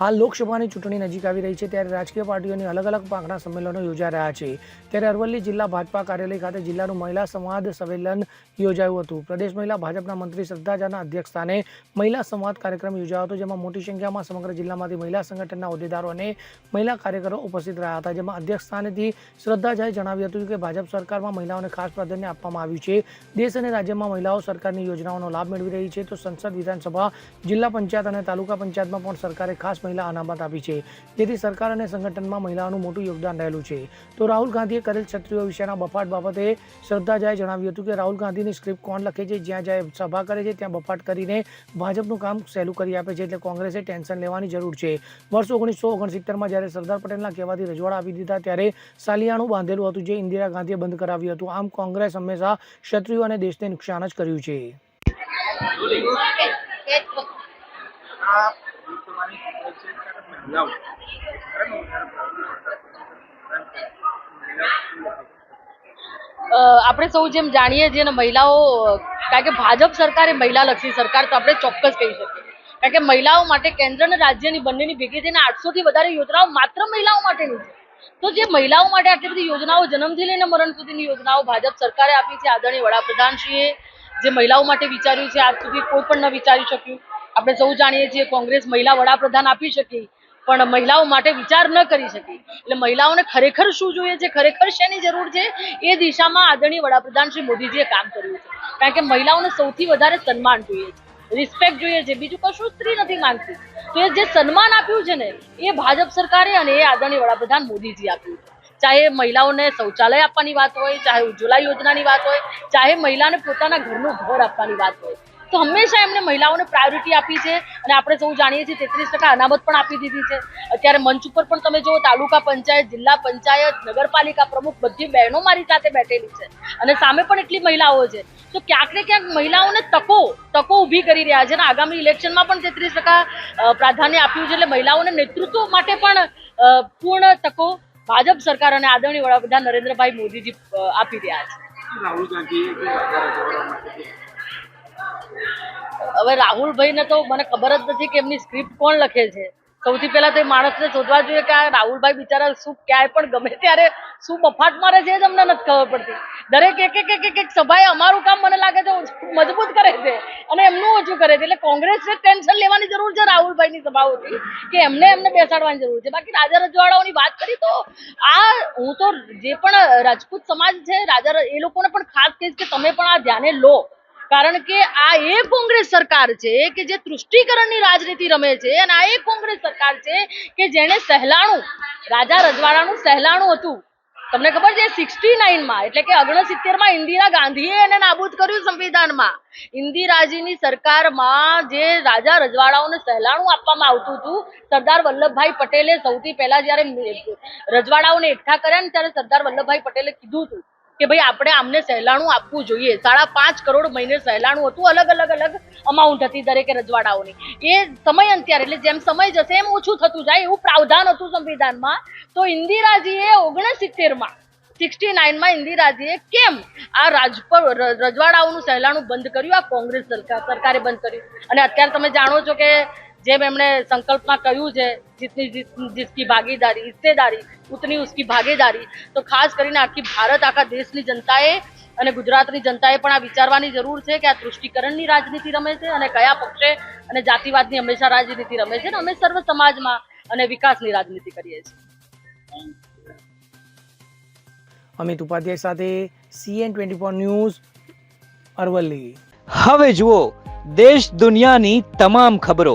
હાલ લોકસભાની ચૂંટણી નજીક આવી રહી છે ત્યારે રાજકીય પાર્ટીઓની અલગ અલગ પાંખના સંમેલનો યોજાઈ રહ્યા છે. ત્યારે અરવલ્લી જિલ્લા ભાજપા કાર્યાલય ખાતે જિલ્લાનું મહિલા સંવાદ સંમેલન યોજાયું હતું. પ્રદેશ મહિલા ભાજપના મંત્રી શ્રદ્ધાજાના અધ્યક્ષસ્થાને મહિલા સંવાદ કાર્યક્રમ યોજાયો હતો, જેમાં મોટી સંખ્યામાં સમગ્ર જિલ્લામાંથી મહિલા સંગઠનના હોદ્દેદારો અને મહિલા કાર્યકરો ઉપસ્થિત રહ્યા હતા. જેમાં અધ્યક્ષસ્થાનેથી શ્રદ્ધાજાએ જણાવ્યું હતું કે ભાજપ સરકારમાં મહિલાઓને ખાસ પ્રાધાન્ય આપવામાં આવ્યું છે. દેશ અને રાજ્યમાં મહિલાઓ સરકારની યોજનાઓનો લાભ મેળવી રહી છે. તો સંસદ, વિધાનસભા, જિલ્લા પંચાયત અને તાલુકા પંચાયતમાં પણ સરકારે ખાસ મહિલા અનામત આપી છે. જેથી સરકાર અને સંગઠનમાં મહિલાઓનું મોટું યોગદાન રહેલું છે. તો રાહુલ ગાંધીએ કરેલ ક્ષત્રિયો વિશેના બફાટ બાબતે શ્રદ્ધાજાએ જણાવ્યું હતું કે રાહુલ ગાંધીની સ્ક્રિપ્ટ કોણ લખે છે? જ્યાં જાય સભા કરે છે, ત્યાં બફાટ કરીને ભાજપનું કામ સહેલું કરી આપે છે, એટલે કોંગ્રેસે ટેન્શન લેવાની જરૂર છે. વર્ષ ઓગણીસો ઓગણસિત્તેરમાં જ્યારે સરદાર પટેલના કહેવાથી રજવાડા આપી દીધા, ત્યારે સાલિયાણું બાંધેલું હતું જે ઇન્દિરા ગાંધીએ બંધ કરાવ્યું હતું. આમ કોંગ્રેસ હંમેશા ક્ષત્રિયો અને દેશને નુકસાન જ કર્યું છે. મહિલાઓ આપણે સૌ જેમ જાણીએ છીએ ને મહિલાઓ, કારણ કે ભાજપ સરકાર મહિલાલક્ષી સરકાર તો આપણે ચોક્કસ કહી શકીએ. કારણ કે મહિલાઓ માટે કેન્દ્ર અને રાજ્યની બંનેની ભેગી થઈને આઠસો થી વધારે યોજનાઓ માત્ર મહિલાઓ માટેની છે. તો જે મહિલાઓ માટે આટલી બધી યોજનાઓ જન્મથી લઈને મરણ સુધીની યોજનાઓ ભાજપ સરકારે આપી છે આદરણીય વડાપ્રધાનશ્રીએ, જે મહિલાઓ માટે વિચાર્યું છે આજ સુધી કોઈ પણ ન વિચારી શક્યું. આપણે સૌ જાણીએ છીએ કોંગ્રેસ મહિલા વડાપ્રધાન આપી શકી, પણ મહિલાઓ માટે વિચાર ન કરી શકી. એટલે મહિલાઓને ખરેખર શું જોઈએ છે, ખરેખર શેની જરૂર છે? એ દિશામાં આદરણીય વડાપ્રધાન શ્રી મોદીજીએ કામ કર્યું છે. કારણ કે મહિલાઓને સૌથી વધારે સન્માન જોઈએ છે. રિસ્પેક્ટ જોઈએ છે. બીજું કશું સ્ત્રી નથી માંગતી તો એ જે સન્માન આપ્યું છે ને, એ ભાજપ સરકારે અને એ આદરણીય વડાપ્રધાન મોદીજી આપ્યું છે. ચાહે મહિલાઓને શૌચાલય આપવાની વાત હોય, ચાહે ઉજ્જવલા યોજનાની વાત હોય, ચાહે મહિલાને પોતાના ઘરનું ઘર આપવાની વાત હોય તો હંમેશા એમને મહિલાઓને પ્રાયોરિટી આપી છે અને આપણે સૌ જાણીએ છીએ તેત્રીસ ટકા અનામત પણ આપી દીધી છે. અત્યારે મંચ ઉપર પણ તમે જુઓ, તાલુકા પંચાયત, જિલ્લા પંચાયત, નગરપાલિકા પ્રમુખ બધી બહેનો મારી સાથે બેઠેલી છે અને સામે પણ એટલી મહિલાઓ છે. તો ક્યાંક ને ક્યાંક મહિલાઓને તકો તકો ઊભી કરી રહ્યા છે અને આગામી ઇલેક્શનમાં પણ તેત્રીસ ટકા પ્રાધાન્ય આપ્યું છે એટલે મહિલાઓને નેતૃત્વ માટે પણ પૂર્ણ તકો ભાજપ સરકાર અને આદરણીય વડાપ્રધાન નરેન્દ્રભાઈ મોદીજી આપી રહ્યા છે. રાહુલ ગાંધીએ હવે રાહુલભાઈને તો મને ખબર જ નથી કે એમની સ્ક્રિપ્ટ કોણ લખે છે. સૌથી પહેલા તો એ માણસને શોધવા જોઈએ કે આ રાહુલભાઈ બિચારા શું ક્યાંય પણ ગમે ત્યારે શું મફાટ મારે છે એ જ અમને નથી ખબર પડતી. દરેક એક એક એક એક સભાએ અમારું કામ મને લાગે છે મજબૂત કરે છે અને એમનું ઓછું કરે છે. એટલે કોંગ્રેસને ટેન્શન લેવાની જરૂર છે રાહુલભાઈની સભાઓથી કે એમને એમને બેસાડવાની જરૂર છે. બાકી રાજા રજવાડાઓની વાત કરી તો આ હું તો જે પણ રાજપૂત સમાજ છે, રાજા એ લોકોને પણ ખાસ કહીશ કે તમે પણ આ ધ્યાને લો. કારણ કે આ એ કોંગ્રેસ સરકાર છે કે જે તૃષ્ટિકરણની રાજનીતિ રમે છે અને આ એ કોંગ્રેસ સરકાર છે કે જેણે સહેલાણું, રાજા રજવાડાનું સહેલાણું હતું. તમને ખબર છે સિક્સટી નાઇનમાં, એટલે કે ઓગણસિત્તેરમાં ઇન્દિરા ગાંધીએ એને નાબૂદ કર્યું સંવિધાનમાં. ઇન્દિરાજીની સરકારમાં જે રાજા રજવાડાઓને સહેલાણું આપવામાં આવતું હતું, સરદાર વલ્લભભાઈ પટેલે સૌથી પહેલા જ્યારે રજવાડાઓને એકઠા કર્યા ને ત્યારે સરદાર વલ્લભભાઈ પટેલે કીધું હતું કે ભાઈ આપણે આમને સહેલાણું આપવું જોઈએ. સાડા પાંચ કરોડ મહિને સહેલાણું હતું. અલગ અલગ અલગ અમાઉન્ટ હતી દરેકે રજવાડાઓની. એ સમય અંત્યારે, એટલે જેમ સમય જશે એમ ઓછું થતું જાય એવું પ્રાવધાન હતું સંવિધાનમાં. તો ઇન્દિરાજીએ ઓગણસિત્તેરમાં, સિક્સટી નાઇનમાં ઇન્દિરાજીએ કેમ આ રાજપ રજવાડાઓનું સહેલાણું બંધ કર્યું? આ કોંગ્રેસ સરકાર, સરકારે બંધ કર્યું. અને અત્યારે તમે જાણો છો કે જેમ એમણે સંકલ્પમાં કહ્યું છે જીતની જીત ભાગીદારી હિસ્સેદારી ઉતની ઉસકી ભાગીદારી તો ખાસ કરીને આખી ભારત આખા દેશની જનતાએ અને ગુજરાતની જનતાએ પણ આ વિચારવાની જરૂર છે કે આ તૃષ્ટિકરણની રાજનીતિ રમે છે અને કયા પક્ષે અને જાતિવાદની હંમેશા રાજનીતિ રમે છે અને અમે સર્વ સમાજમાં અને વિકાસની રાજનીતિ કરીએ છીએ. અમિત ઉપાધ્યાય સાથે CN twenty four news Aravalli. હવે જુઓ દેશ દુનિયાની તમામ ખબરો.